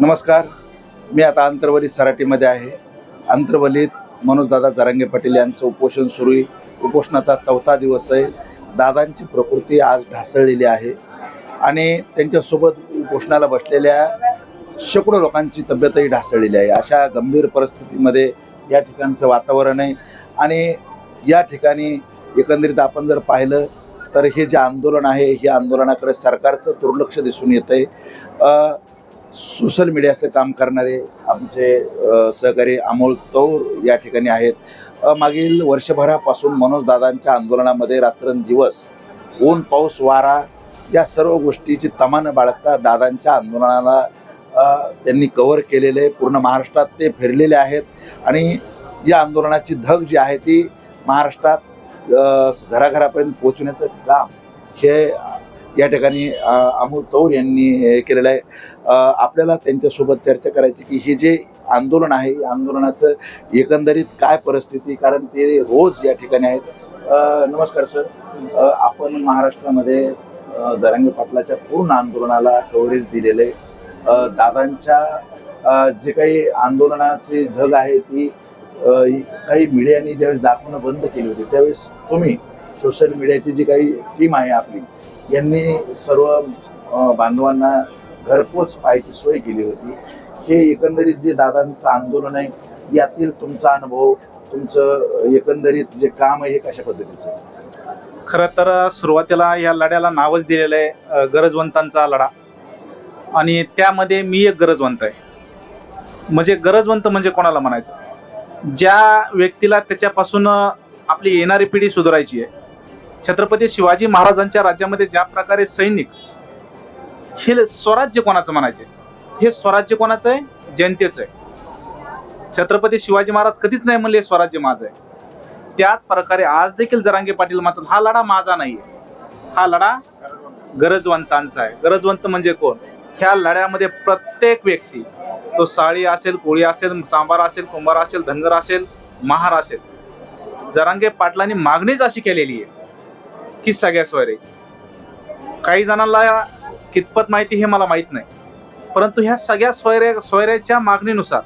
नमस्कार. मी आता अंतर्वली सराटीमध्ये आहे. अंतर्वलीत मनोजदादा जरांगे पाटील यांचं उपोषण सुरू आहे. उपोषणाचा चौथा दिवस आहे. दादांची प्रकृती आज ढासळलेली आहे. आणि त्यांच्यासोबत उपोषणाला बसलेल्या शेकडो लोकांची तब्येतही ढासळलेली आहे. अशा गंभीर परिस्थितीमध्ये या ठिकाणचं वातावरण आहे. आणि या ठिकाणी एकंदरीत आपण जर पाहिलं तर हे जे आंदोलन आहे हे आंदोलनाकडे सरकारचं दुर्लक्ष दिसून येतं आहे सोशल मीडियाचं काम करणारे आमचे सहकारी अमोल तौर या ठिकाणी आहेत मागील वर्षभरापासून मनोजदादांच्या आंदोलनामध्ये रात्रंदिवस ऊन पाऊस वारा या सर्व गोष्टीची तमान बाळगता दादांच्या आंदोलनाला त्यांनी कव्हर केलेले आहे. पूर्ण महाराष्ट्रात ते फिरलेले आहेत आणि या आंदोलनाची धग जी आहे ती महाराष्ट्रात घराघरापर्यंत पोहोचण्याचं काम हे या ठिकाणी अमोल तौर यांनी हे केलेलं आहे. आपल्याला त्यांच्यासोबत चर्चा करायची की हे जे आंदोलन आहे या आंदोलनाचं एकंदरीत काय परिस्थिती? कारण ते रोज या ठिकाणी आहेत. नमस्कार सर. आपण महाराष्ट्रामध्ये अ, जरांगे पाटलाच्या पूर्ण आंदोलनाला कव्हरेज दिलेले दादांच्या जे काही आंदोलनाची धग आहे ती काही मीडियाने ज्यावेळेस दाखवणं बंद केली होती त्यावेळेस तुम्ही सोशल मीडियाची जी काही टीम आहे आपली यांनी सर्व बांधवांना घरपोच पाहायची सोय केली होती. हे एकंदरीत जे दादांचं आंदोलन आहे यातील तुमचा अनुभव तुमचं एकंदरीत जे काम आहे हे कशा पद्धतीचं खरं तर सुरुवातीला या लढ्याला नावच दिलेलं आहे गरजवंतांचा लढा. आणि त्यामध्ये मी एक गरजवंत आहे. म्हणजे गरजवंत म्हणजे कोणाला म्हणायचं? ज्या व्यक्तीला त्याच्यापासून आपली येणारी पिढी सुधारायची आहे छत्रपती शिवाजी महाराजांच्या राज्यामध्ये ज्या प्रकारे सैनिक हे स्वराज्य कोणाचं म्हणायचे? हे स्वराज्य कोणाचं आहे? जनतेचं आहे. छत्रपती शिवाजी महाराज कधीच नाही म्हणले स्वराज्य माझं आहे. त्याच प्रकारे आज देखील जरांगे पाटील म्हणतात हा लढा माझा नाहीये. हा लढा गरजवंतांचा आहे. गरजवंत म्हणजे कोण? ह्या लढ्यामध्ये प्रत्येक व्यक्ती तो साळी असेल कोळी असेल सांबार असेल कुंभार असेल धनगर असेल महार असेल. जरांगे पाटलांनी मागणीच अशी केलेली आहे. की सगळ्या सोयऱ्याची काही जणांना कितपत माहिती हे मला माहीत नाही. परंतु ह्या सगळ्या सोयऱ्या सोयऱ्याच्या मागणीनुसार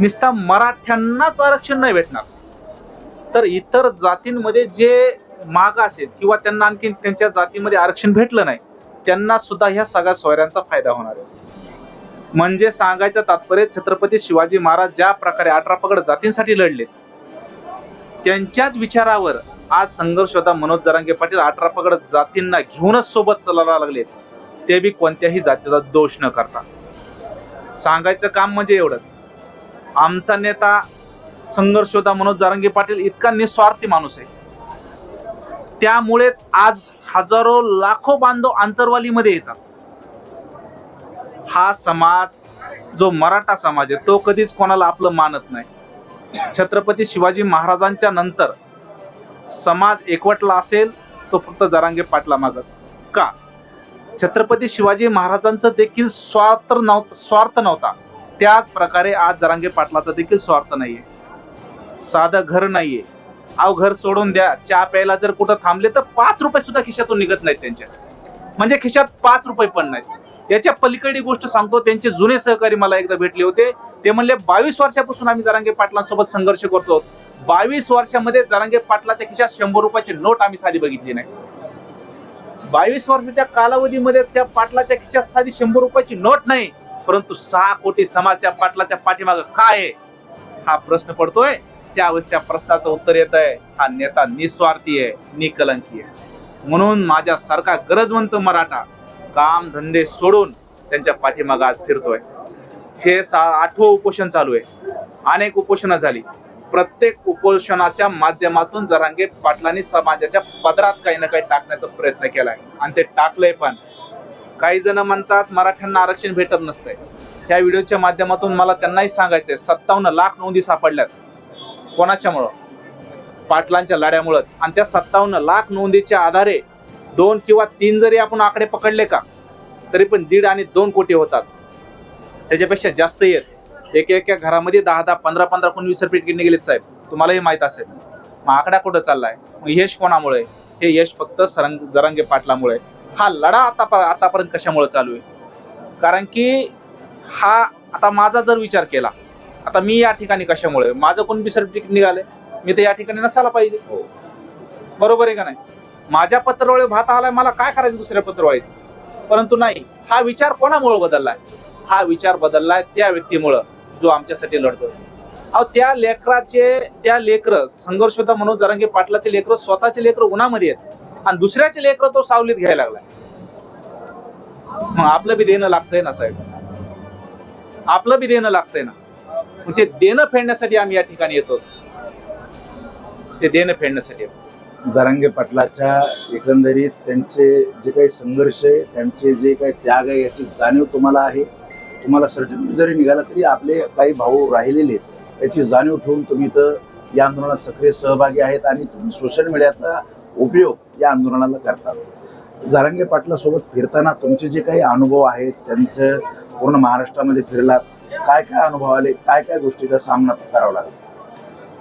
नुसता मराठ्यांनाच आरक्षण नाही भेटणार. तर इतर जातींमध्ये जे माग असेल किंवा त्यांना आणखी त्यांच्या जातीमध्ये आरक्षण भेटलं नाही त्यांना सुद्धा ह्या सगळ्या सोयऱ्यांचा फायदा होणार आहे. म्हणजे सांगायचं तात्पर्य छत्रपती शिवाजी महाराज ज्या प्रकारे अठरा पगड जातींसाठी लढले त्यांच्याच विचारावर आज संघर्ष होता. मनोज जरांगे पाटील अठरा जातींना घेऊनच सोबत चालायला लागलेत. ते बी कोणत्याही जातीचा दोष न करता. सांगायचं काम म्हणजे एवढंच. आमचा नेता संघर्ष होता. मनोज जारंगे पाटील इतका निस्वार्थी माणूस आहे. त्यामुळेच आज हजारो लाखो बांधव आंतरवालीमध्ये येतात. हा समाज जो मराठा समाज आहे तो कधीच कोणाला आपलं मानत नाही. छत्रपती शिवाजी महाराजांच्या नंतर समाज एकवटला असेल तो फक्त जरांगे पाटलामागच. का? छत्रपती शिवाजी महाराजांचं देखील स्वार्थ नव्हता स्वार्थ नव्हता. त्याच प्रकारे आज जरांगे पाटलाचा देखील स्वार्थ नाहीये. साधं घर नाहीये. अहो घर सोडून द्या. चहा प्यायला जर कुठं थांबले तर पाच रुपये सुद्धा खिशातून निघत नाहीत त्यांच्या. म्हणजे खिशात पाच रुपये पण नाहीत. याच्या पलीकडे गोष्ट सांगतो त्यांचे जुने सहकारी मला एकदा भेटले होते. ते म्हणले बावीस वर्षापासून आम्ही जरांगे पाटलांसोबत संघर्ष करतो. बावीस वर्षामध्ये जरांगे पाटलाच्या खिशात शंभर रुपयाची नोट आम्ही साधी बघितली नाही. बावीस वर्षाच्या कालावधीमध्ये त्या पाटलाच्या खिशात साधी शंभर रुपयाची नोट नाही परंतु सहा कोटी समाज त्या पाटलाच्या पाठीमाग काय आहे? हा प्रश्न पडतोय. त्यावेळेस त्या प्रश्नाचं उत्तर येत आहे हा नेता निस्वार्थी आहे निकलंकी आहे. म्हणून माझ्यासारखा गरजवंत मराठा काम धंदे सोडून त्यांच्या पाठीमाग आज फिरतोय. हे सा आठवं उपोषण चालू आहे. अनेक उपोषणं झाली. प्रत्येक उपोषणाच्या माध्यमातून जरांगे पाटलांनी समाजाच्या पदरात काही ना काही टाकण्याचा प्रयत्न केलाय आणि ते टाकलंय पण. काही जण म्हणतात मराठ्यांना आरक्षण भेटत नसतंय. त्या व्हिडिओच्या माध्यमातून मला त्यांनाही सांगायचंय सत्तावन्न लाख नोंदी सापडल्यात. कोणाच्यामुळं? पाटलांच्या लढ्यामुळंच. आणि त्या सत्तावन्न लाख नोंदीच्या आधारे दोन किंवा तीन जरी आपण आकडे पकडले का तरी पण दीड आणि दोन कोटी होतात. त्याच्यापेक्षा जास्त येत. एक एका घरामध्ये दहा दहा पंधरा पंधरा कोण वीस रुपये किडनी गेलेत साहेब. तुम्हालाही माहीत असेल. मग आकडा कुठं चाललाय? मग यश कोणामुळे? हे यश फक्त सरंग जरांगे पाटलामुळे. हा लढा आता आतापर्यंत कशामुळे चालू आहे? कारण की हा आता माझा जर विचार केला आता मी या ठिकाणी कशामुळे? माझं कोण बी सर्टिफिकेट निघाले मी तर या ठिकाणी नसायला पाहिजे. हो. बरोबर आहे का नाही? माझ्या पत्रवळे भात आलाय मला काय करायचं दुसऱ्या पत्रवळीचं? परंतु नाही हा विचार कोणामुळे बदललाय? हा विचार बदललाय त्या व्यक्तीमुळं जो आमच्यासाठी लढतोय अहो त्या लेकराचे त्या लेकर संघर्ष होता म्हणून जरांगे पाटलाचे लेकर स्वतःचे लेकर उन्हामध्ये आहेत आणि दुसऱ्याचे लेकर तो सावलीत घ्यायला लागलाय. मग आपलं बी देणं लागतंय ना साहेब? आपलं बी देणं लागतंय ना? मग ते देणं फेडण्यासाठी आम्ही या ठिकाणी येतो. ते देणं फेडण्यासाठी येतो. जरांगे पाटलाच्या एकंदरीत त्यांचे जे काही संघर्ष आहे त्यांचे जे काही त्याग आहे याची जाणीव तुम्हाला आहे? तुम्हाला सर्टिफिकेट जरी निघाला तरी आपले काही भाऊ राहिलेले आहेत याची जाणीव ठेवून तुम्ही इथं या आंदोलनात सक्रिय सहभागी आहेत आणि तुम्ही सोशल मीडियाचा उपयोग या आंदोलनाला करतात. जरांगे पाटलासोबत फिरताना तुमचे जे काही अनुभव आहेत त्यांचं पूर्ण महाराष्ट्रामध्ये फिरलात काय काय अनुभव आले काय काय गोष्टीचा सामना करावा लागला?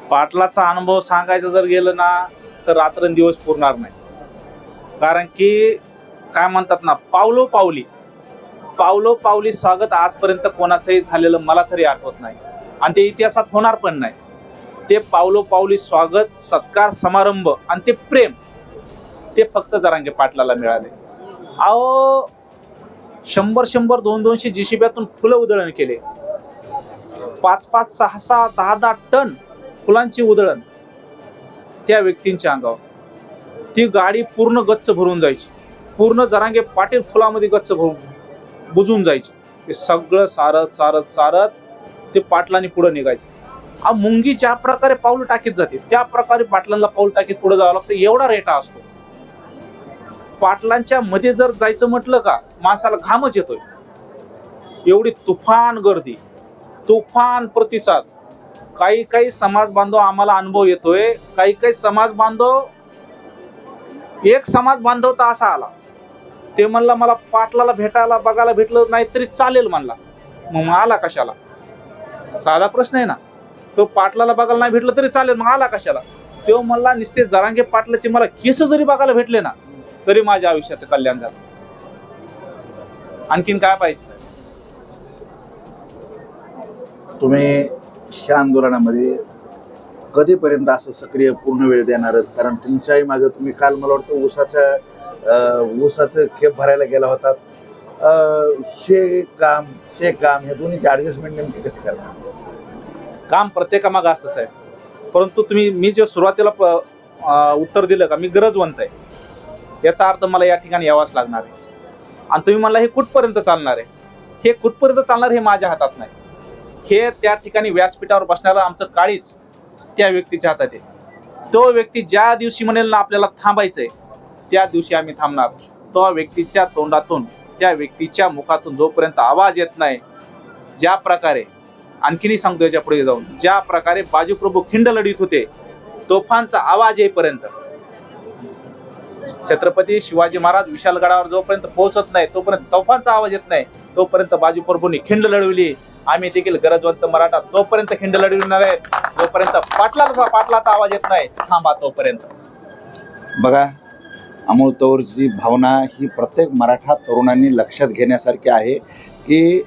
पाटलाचा अनुभव सांगायचं जर गेलं ना तर रात्रंदिवस पुरणार नाही. कारण की काय म्हणतात ना पावलो पावली. पावलो पावली स्वागत आजपर्यंत कोणाचंही झालेलं मला तरी आठवत नाही. आणि ते इतिहासात होणार पण नाही. ते पावलो पावली स्वागत सत्कार समारंभ आणि ते प्रेम ते फक्त जरांगे पाटलाला मिळाले. अहो शंभर शंभर दोन दोनशे जिशिब्यातून फुलं उधळण केले. पाच पाच सहा सहा दहा दहा टन फुलांची उधळण त्या व्यक्तींच्या अंगावर. ती गाडी पूर्ण गच्च भरून जायची. पूर्ण जरांगे पाटील फुलामध्ये गच्च भरून बुजून जायचे. ते सगळं सारत सारत सारत ते पाटलांनी पुढे निघायचं. आ मुंगी ज्या प्रकारे पाऊल टाकीत जाते त्या प्रकारे पाटलांना पाऊल टाकीत पुढे जावं लागतं एवढा रेटा असतो. पाटलांच्या मध्ये जर जायचं म्हटलं का माणसाला घामच येतोय. एवढी तुफान गर्दी तुफान प्रतिसाद. काही काही समाज बांधव आम्हाला अनुभव येतोय काही काही समाज बांधव एक समाज बांधव तर असा आला. ते म्हणला मला पाटलाला भेटायला बघायला भेटलं नाही तरी चालेल म्हणला. मग मग आला कशाला? साधा प्रश्न आहे ना. तो पाटलाला बघायला नाही भेटलं तरी चालेल मग आला कशाला? तो म्हणला निस्ते जरांगे पाटलाचे मला केस जरी बघायला भेटले ना तरी माझ्या आयुष्याचं कल्याण झालं. आणखीन काय पाहिजे? तुम्ही ह्या आंदोलनामध्ये कधीपर्यंत असं सक्रिय पूर्ण वेळ देणार कारण तुमच्याही मागे तुम्ही काल मला वाटतं ऊसाच्या ऊसाचं खेप भरायला गेला होता. हे काम ते काम हे दोन्हीची ॲडजस्टमेंट नेमके कसे करणार? काम प्रत्येकामागं असतं साहेब. परंतु तुम्ही मी जे सुरुवातीला प- उत्तर दिलं का मी गरजवंत आहे. याचा अर्थ मला या ठिकाणी यावाच लागणार आहे. आणि तुम्ही मला हे कुठपर्यंत चालणार आहे? हे कुठपर्यंत चालणार हे माझ्या हातात नाही. हे त्या ठिकाणी व्यासपीठावर बसणारं आमचं काळीच त्या व्यक्तीच्या हातात आहे. तो व्यक्ती ज्या दिवशी म्हणेल ना आपल्याला थांबायचंय त्या दिवशी आम्ही थांबणार. तो व्यक्तीच्या तोंडातून त्या व्यक्तीच्या मुखातून जोपर्यंत आवाज येत नाही ज्या प्रकारे आणखीनही सांगतो याच्यापुढे जाऊन ज्या प्रकारे बाजूप्रभू खिंड लढीत होते तोफांचा आवाज येईपर्यंत. छत्रपती शिवाजी महाराज विशालगडावर जोपर्यंत पोहोचत नाही तोपर्यंत तोफांचा आवाज येत नाही तोपर्यंत बाजूप्रभूंनी खिंड लढवली. आम्ही देखील गरजवंत मराठा तोपर्यंत खिंड लढविणार आहे जोपर्यंत पाटलाचा पाटलाचा आवाज येत नाही थांबा तोपर्यंत. बघा अमोल तौरची भावना ही प्रत्येक मराठा तरुणांनी लक्षात घेण्यासारखी आहे की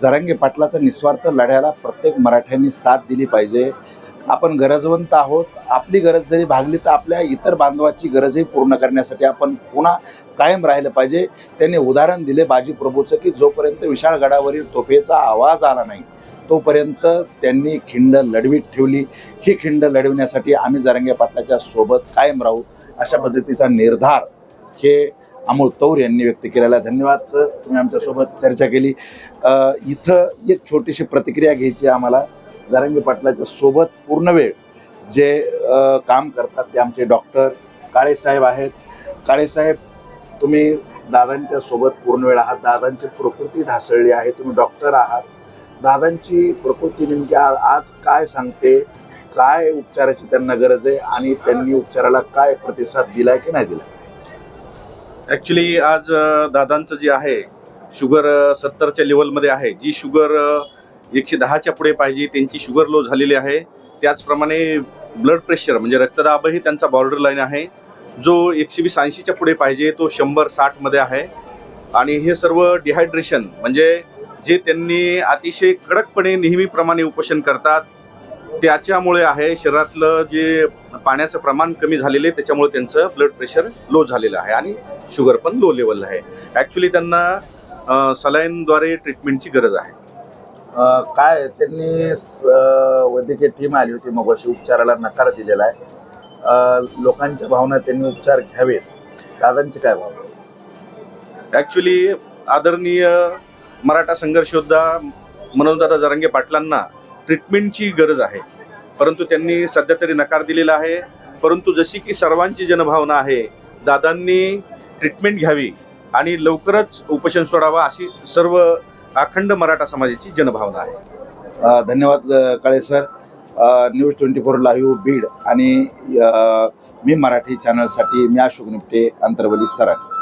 जरांगे पाटलाचा निस्वार्थ लढ्याला प्रत्येक मराठ्यांनी साथ दिली पाहिजे. आपण गरजवंत आहोत. आपली गरज जरी भागली तर आपल्या इतर बांधवाची गरजही पूर्ण करण्यासाठी आपण पुन्हा कायम राहिलं पाहिजे. त्यांनी उदाहरण दिले बाजी प्रभूचं की जोपर्यंत विशाळगडावरील तोफेचा आवाज आला नाही तोपर्यंत त्यांनी खिंड लढवीत ठेवली. ही खिंड लढविण्यासाठी आम्ही जरांगे पाटलाच्या सोबत कायम राहू. अशा पद्धतीचा निर्धार हे अमोल तौर यांनी व्यक्त केलेला आहे. धन्यवाद सर. तुम्ही आमच्यासोबत चर्चा केली. इथं एक छोटीशी प्रतिक्रिया घ्यायची आम्हाला. जारंगी पाटलाच्या सोबत पूर्ण वेळ जे काम करतात ते आमचे डॉक्टर काळेसाहेब आहेत. काळेसाहेब तुम्ही दादांच्या सोबत पूर्ण वेळ आहात. दादांची प्रकृती ढासळली आहे. तुम्ही डॉक्टर आहात. दादांची प्रकृती नेमकी आज काय सांगते? काय उपचाराची त्यांना गरज आहे आणि त्यांनी उपचाराला काय प्रतिसाद दिलाय की नाही दिला ॲक्च्युली आज दादांचं जे आहे शुगर सत्तरच्या लेवलमध्ये आहे. जी शुगर एकशे दहाच्या पुढे पाहिजे त्यांची शुगर लो झालेली आहे. त्याचप्रमाणे ब्लड प्रेशर म्हणजे रक्तदाबही त्यांचा बॉर्डर लाईन आहे. जो एकशे वीस ऐंशीच्या पुढे पाहिजे तो शंभर साठमध्ये आहे. आणि हे सर्व डिहायड्रेशन म्हणजे जे त्यांनी अतिशय कडकपणे नेहमीप्रमाणे उपोषण करतात त्याच्यामुळे आहे शरीरातलं जे पाण्याचं प्रमाण कमी झालेलं आहे त्याच्यामुळे त्यांचं ब्लड प्रेशर लो झालेलं आहे आणि शुगर पण लो लेवलला आहे. ॲक्च्युली त्यांना सलाईनद्वारे ट्रीटमेंटची गरज आहे. काय त्यांनी वैद्यकीय टीम आली होती मग अशी उपचाराला नकार दिलेला आहे. लोकांच्या भावना त्यांनी उपचार घ्यावेत. दादांची काय भावना? ॲक्च्युली आदरणीय मराठा संघर्ष योद्धा मनोजदादा जरांगे पाटलांना ट्रीटमेंटची गरज आहे. परंतु त्यांनी सध्या तरी नकार दिलेला आहे. परंतु जशी की सर्वांची जनभावना आहे दादांनी ट्रीटमेंट घ्यावी आणि लवकरच उपोषण सोडावा अशी सर्व अखंड मराठा समाजाची जनभावना आहे. धन्यवाद Kale sir. News twenty four live Beed आणि मी मराठी चॅनलसाठी मी अशोक निपटे अंतर्वली सराठी.